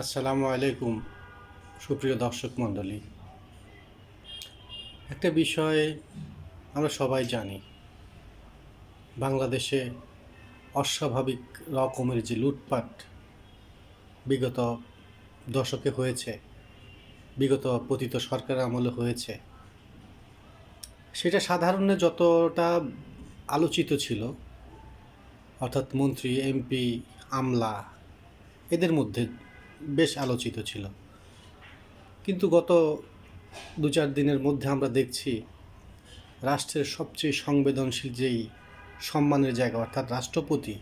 আসসালামু আলাইকুম, সুপ্রিয় দর্শক মণ্ডলী। একটা বিষয় আমরা সবাই জানি, বাংলাদেশে অস্বাভাবিক রকমের যে লুটপাট বিগত দশকে হয়েছে, বিগত পতিত সরকার আমলে হয়েছে, সেটা সাধারণে যতটা আলোচিত ছিল, অর্থাৎ মন্ত্রী, এমপি, আমলা, এদের মধ্যে বেশ আলোচিত ছিল। কিন্তু গত দু চার দিনের মধ্যে আমরা দেখছি রাষ্ট্রের সবচেয়ে সংবেদনশীল যেই সম্মানের জায়গা, অর্থাৎ রাষ্ট্রপতি,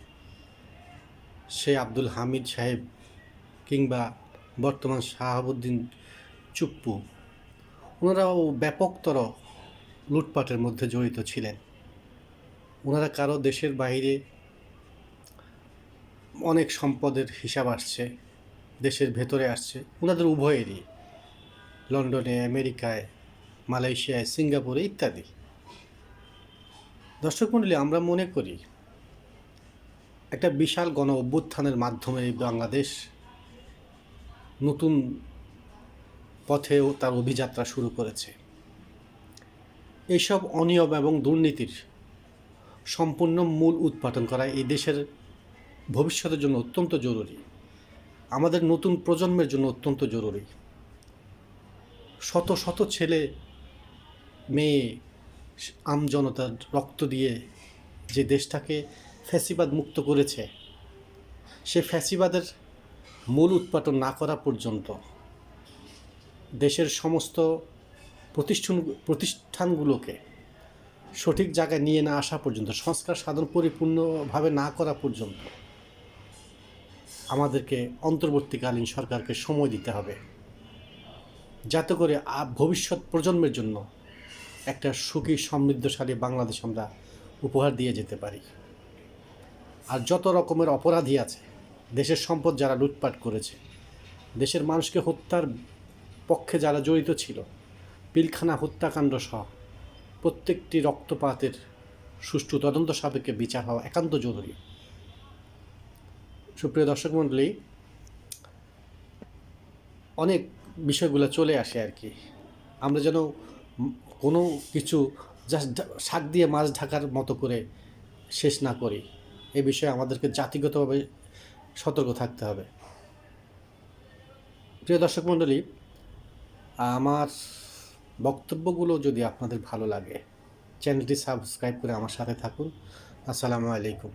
সে আব্দুল হামিদ সাহেব কিংবা বর্তমান শাহাবুদ্দিন চুপ্পু, ওনারাও ব্যাপকতর লুটপাটের মধ্যে জড়িত ছিলেন। ওনারা কারও দেশের বাইরে অনেক সম্পদের হিসাব আসছে দেশের ভেতরে আসছে। ওনাদের উভয়েরই লন্ডনে, আমেরিকায়, মালয়েশিয়ায়, সিঙ্গাপুরে ইত্যাদি। দর্শক মণ্ডলী, আমরা মনে করি একটা বিশাল গণ অভ্যুত্থানের মাধ্যমে বাংলাদেশ নতুন পথেও তার অভিযাত্রা শুরু করেছে। এইসব অনিয়ম এবং দুর্নীতির সম্পূর্ণ মূল উৎপাদন করা এই দেশের ভবিষ্যতের জন্য অত্যন্ত জরুরি। আমাদের নতুন প্রজন্মের জন্য অত্যন্ত জরুরি। শত শত ছেলে, মেয়ে আমজনতার রক্ত দিয়ে যে দেশটাকে ফ্যাসিবাদ মুক্ত করেছে, সে ফ্যাসিবাদের মূল উৎপাদন না করা পর্যন্ত দেশের সমস্ত প্রতিষ্ঠান, প্রতিষ্ঠানগুলোকে সঠিক জায়গায় নিয়ে না আসা পর্যন্ত, সংস্কার সাধন পরিপূর্ণভাবে না করা পর্যন্ত আমাদেরকে অন্তর্বর্তীকালীন সরকারকে সময় দিতে হবে। যাতে করে ভবিষ্যৎ প্রজন্মের জন্য একটা সুখী, সমৃদ্ধশালী বাংলাদেশ আমরা উপহার দিয়ে যেতে পারি। আর যত রকমের অপরাধী আছে, দেশের সম্পদ যারা লুটপাট করেছে, দেশের মানুষকে হত্যার পক্ষে যারা জড়িত ছিল, পিলখানা হত্যাকাণ্ড সহ প্রত্যেকটি রক্তপাতের সুষ্ঠু তদন্ত সাপেক্ষে বিচার হওয়া একান্ত জরুরি। সুপ্রিয় দর্শক মণ্ডলী, অনেক বিষয়গুলো চলে আসে আর কি। আমরা যেন কোনো কিছু জাস্ট শাক দিয়ে মাছ ঢাকার মতো করে শেষ না করি। এ বিষয়ে আমাদেরকে জাতিগতভাবে সতর্ক থাকতে হবে। প্রিয় দর্শক মণ্ডলী, আমার বক্তব্যগুলো যদি আপনাদের ভালো লাগে, চ্যানেলটি সাবস্ক্রাইব করে আমার সাথে থাকুন। আসসালামু আলাইকুম।